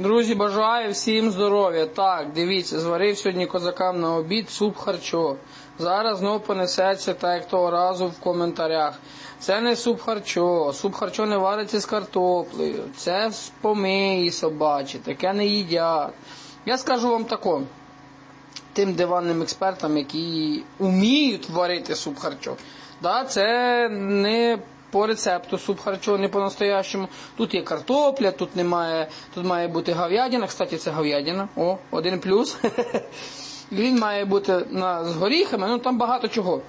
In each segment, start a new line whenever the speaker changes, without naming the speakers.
Друзі, бажаю всім здоров'я. Так, дивіться, зварив сьогодні козакам на обід суп харчо. Зараз знов понесеться, так як того разу в коментарях. Це не суп харчо, суп харчо не вариться з картоплею. Це помиї собачі, таке не їдять. Я скажу вам тако, тим диванним експертам, які вміють варити суп харчо. Да, це не по рецепту суп харчо, не по-настоящему. Тут є картопля, тут немає, тут має бути говядина. Кстати, це говядина. О, один плюс. Він має бути на, з горіхами, ну там багато чого.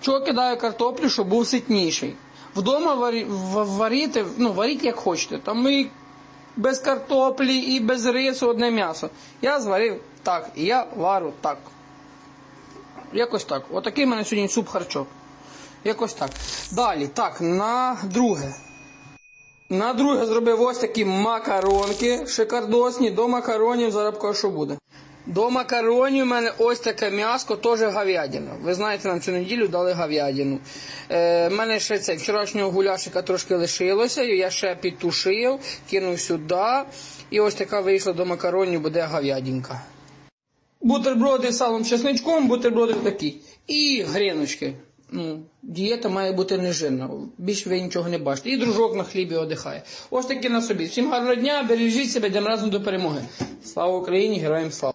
Чого кидаю картоплю, щоб був ситніший. Вдома варі, варіти, ну, варіть як хочете. Там і без картоплі, і без рису одне м'ясо. Я зварив так, і я варю так. Якось так. Отакий в мене сьогодні суп харчо. Якось так. Далі, так, на друге. На друге зробив ось такі макаронки шикардосні. До макаронів покажу, що буде. До макаронів у мене ось таке м'яско, теж говядина. Ви знаєте, нам цю неділю дали говядину. Е, в мене ще це вчорашнього гуляшика трошки лишилося, я ще підтушив, кинув сюди. І ось така вийшла до макаронів, буде говядинка. Бутерброди з салом чесничком, бутерброди такі. І гріночки. Ну, дієта має бути нежирна. Більше ви нічого не бачите. І дружок на хлібі одихає. Ось таки на собі. Всім гарного дня, бережіть себе, йдемо разом до перемоги. Слава Україні, героям слава!